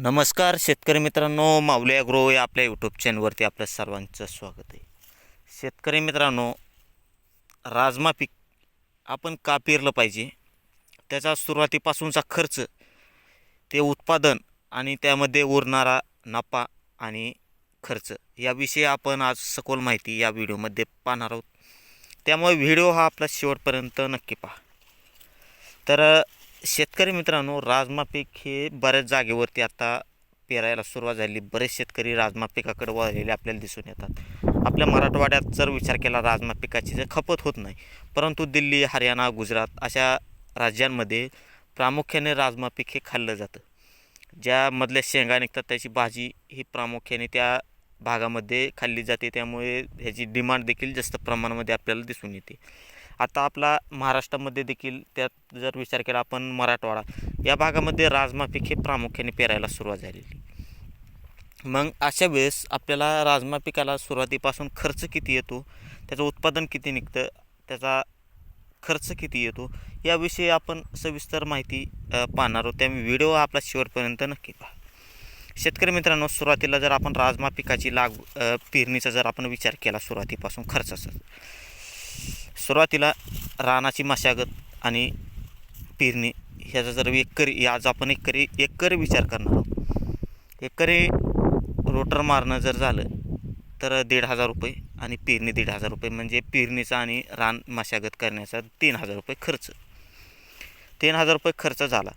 नमस्कार शेतकरी मित्रांनो माऊली अग्रो या आपल्या यूट्यूब चॅनलवरती आपल्या सर्वांचं स्वागत आहे. शेतकरी मित्रांनो राजमा पीक आपण का पेरलं पाहिजे? त्याचा सुरुवातीपासूनचा खर्च ते उत्पादन आणि त्यामध्ये उरणारा नफा आणि खर्च याविषयी आपण आज सखोल माहिती या व्हिडिओमध्ये पाहणार आहोत. त्यामुळे व्हिडिओ हा आपला शेवटपर्यंत नक्की पहा. तर शेतकरी मित्रांनो राजमा पीक हे बऱ्याच जागेवरती आता पेरायला सुरुवात झाली. बरेच शेतकरी राजमा पिकाकडे वळलेले आपल्याला दिसून येतात. आपल्या मराठवाड्यात जर विचार केला राजमा पिकाची जर खपत होत नाही परंतु दिल्ली हरियाणा गुजरात अशा राज्यांमध्ये प्रामुख्याने राजमा पीक हे खाल्लं जातं. ज्यामधल्या शेंगा निघतात त्याची भाजी ही प्रामुख्याने त्या भागामध्ये खाल्ली जाते. त्यामुळे ह्याची डिमांड देखील जास्त प्रमाणामध्ये आपल्याला दिसून येते. आता आपला महाराष्ट्रामध्ये देखील त्यात जर विचार केला आपण मराठवाडा या भागामध्ये राजमा पीक हे प्रामुख्याने पेरायला सुरुवात झालेली मग अशा वेळेस आपल्याला राजमा पिकाला सुरुवातीपासून खर्च किती येतो? त्याचं उत्पादन किती निघतं? त्याचा खर्च किती येतो? याविषयी आपण सविस्तर माहिती पाहणार आहोत. त्यामुळे व्हिडिओ आपला शेवटपर्यंत नक्की पहा. शेतकरी मित्रांनो सुरुवातीला जर आपण राजमा पिकाची लाग पेरणीचा जर आपण विचार केला सुरुवातीपासून खर्चाचा सुरुवातीला रानाची मशागत आणि पेरणी ह्याचा जर एकरी आज आपण एकरी एकरी विचार करणार आहोत. एकरी रोटर मारणं जर झालं तर दीड हजार रुपये आणि पेरणी दीड हजार रुपये. म्हणजे पेरणीचा आणि रान मशागत करण्याचा तीन हजार रुपये खर्च. तीन हजार रुपये खर्च झाला.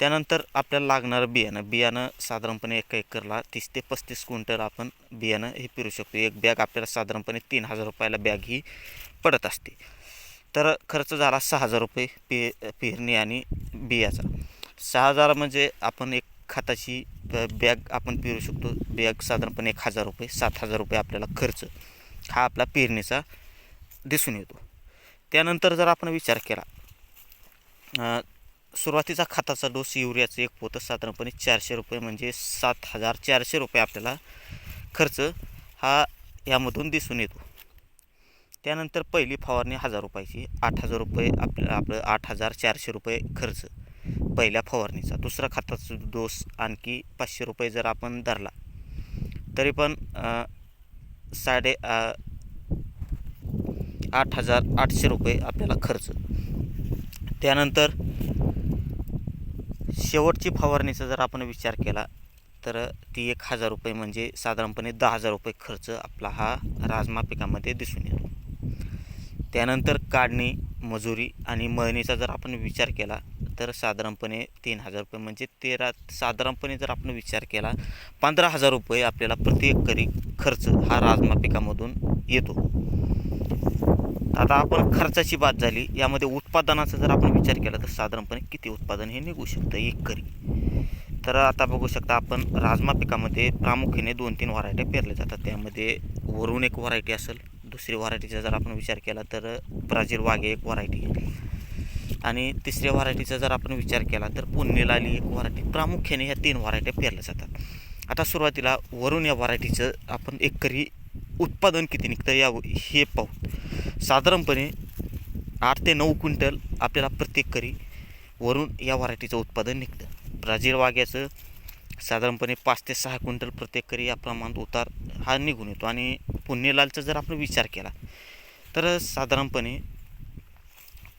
त्यानंतर आपल्याला लागणारं बियाणं. बियाणं साधारणपणे एका एकरला तीस ते पस्तीस क्विंटल आपण बियाणं हे पेरू शकतो. एक बॅग आपल्याला साधारणपणे तीन हजार रुपयाला बॅग ही पडत असते. तर खर्च झाला सहा हजार रुपये पे पेरणी आणि बियाचा. सहा हजार म्हणजे आपण एक खताची ब- बॅग आपण पेरू शकतो. बॅग साधारणपणे एक हजार रुपये सात हजार रुपये आपल्याला खर्च हा आपला पेरणीचा दिसून येतो. त्यानंतर जर आपण विचार केला सुरुवातीचा खताचा डोस युरियाचं एक पोतं साधारणपणे चारशे रुपये म्हणजे सात हजार चारशे रुपये आपल्याला खर्च हा यामधून दिसून येतो. त्यानंतर पहिली फवारणी हजार रुपयाची आठ हजार रुपये आपलं आपलं आठ हजार चारशे रुपये खर्च पहिल्या फवारणीचा. दुसरा खताचा डोस आणखी पाचशे रुपये जर आपण धरला तरी पण साडे आठ हजार आठशे रुपये आपल्याला खर्च. त्यानंतर शेवटची फवारणीचा जर आपण विचार केला तर ती एक हजार रुपये म्हणजे साधारणपणे दहा हजार रुपये खर्च आपला हा राजमा पिकामध्ये दिसून येतो. त्यानंतर काढणी मजुरी आणि मळणीचा जर आपण विचार केला तर साधारणपणे तीन हजार रुपये म्हणजे तेरा साधारणपणे जर आपण विचार केला पंधरा हजार रुपये आपल्याला प्रति एकरी खर्च हा राजमा पिकामधून येतो. आता आपण खर्चाची बात झाली यामध्ये उत्पादनाचा जर आपण विचार केला तर साधारणपणे किती उत्पादन हे निघू शकतं एकरी? तर आता बघू शकता आपण राजमा पिकामध्ये प्रामुख्याने दोन तीन व्हरायट्या पेरल्या जातात. त्यामध्ये वरून एक व्हरायटी असेल दुसरी व्हरायटीचा जर आपण विचार केला तर ब्राझील वाघे एक व्हरायटी आणि तिसऱ्या व्हरायटीचा जर आपण विचार केला तर पुण्यलाली एक व्हरायटी प्रामुख्याने ह्या तीन व्हरायट्या पेरल्या जातात. आता सुरुवातीला वरून या व्हरायटीचं आपण एकरी उत्पादन किती निघतं या हे पाहू. साधारणपणे आठ ते नऊ क्विंटल आपल्याला प्रत्येक करी वरून या व्हरायटीचं उत्पादन निघतं. ब्राझील वाघ्याचं साधारणपणे पाच ते सहा क्विंटल प्रत्येक करी या प्रमाणात उतार हा निघून येतो. आणि पुण्यलालचा जर आपण विचार केला तर साधारणपणे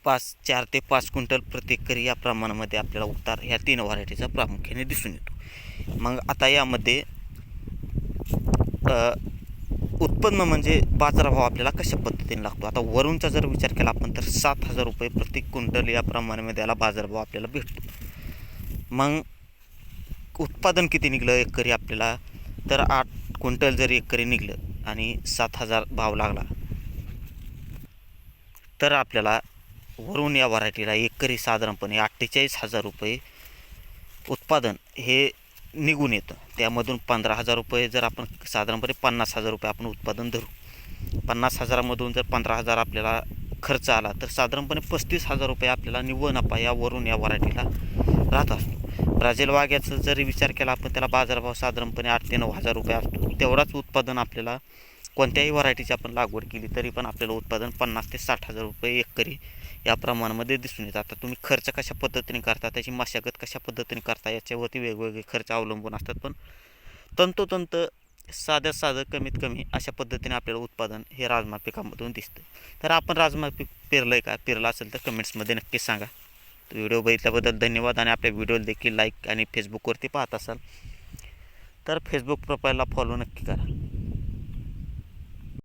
पाच चार ते पाच क्विंटल प्रत्येक करी या प्रमाणामध्ये आपल्याला उतार ह्या तीन व्हरायटीचा प्रामुख्याने दिसून येतो. मग आता यामध्ये उत्पन्न म्हणजे बाजारभाव आपल्याला कशा पद्धतीने लागतो? आता वरूनचा जर विचार केला आपण तर सात हजार रुपये प्रत्येक क्विंटल या प्रमाणामध्ये याला बाजारभाव आपल्याला भेटतो. मग उत्पादन किती निघलं एकरी आपल्याला? तर आठ क्विंटल जर एकरी निघलं आणि सात हजार भाव लागला. तर आपल्याला वरून या व्हरायटीला एकरी साधारणपणे अठ्ठेचाळीस हजार रुपये उत्पादन हे निघून येतं. त्यामधून पंधरा हजार रुपये जर आपण साधारणपणे पन्नास हजार रुपये आपण उत्पादन धरू. पन्नास हजारामधून जर पंधरा हजार आपल्याला खर्च आला तर साधारणपणे पस्तीस हजार रुपये आपल्याला निव्वळ नफा यावरून या व्हरायटीला राहत असतो ब्राझील वाघ्याचा जरी विचार केला आपण त्याला बाजारभाव साधारणपणे आठ ते नऊ हजार रुपये असतो. तेवढाच उत्पादन आपल्याला कोणत्याही व्हरायटीची आपण लागवड केली तरी पण आपल्याला उत्पादन पन्नास ते साठ हजार रुपये एकरी या प्रमाणामध्ये दिसून येतात आता तुम्ही खर्च कशा पद्धतीने करता त्याची मशागत कशा पद्धतीने करता याच्यावरती वेगवेगळे खर्च अवलंबून असतात. पण तंतोतंत साध्यात साधं कमीत कमी अशा पद्धतीने आपल्याला उत्पादन हे राजमा पिकामधून दिसतं. तर आपण राजमा पीक पेरलं आहे का? पेरलं असेल तर कमेंट्समध्ये नक्की सांगा. व्हिडिओ बघितल्याबद्दल धन्यवाद आणि आपल्या व्हिडिओ देखील लाईक आणि फेसबुकवरती पाहत असाल. तर फेसबुक प्रोफाईलला फॉलो नक्की करा.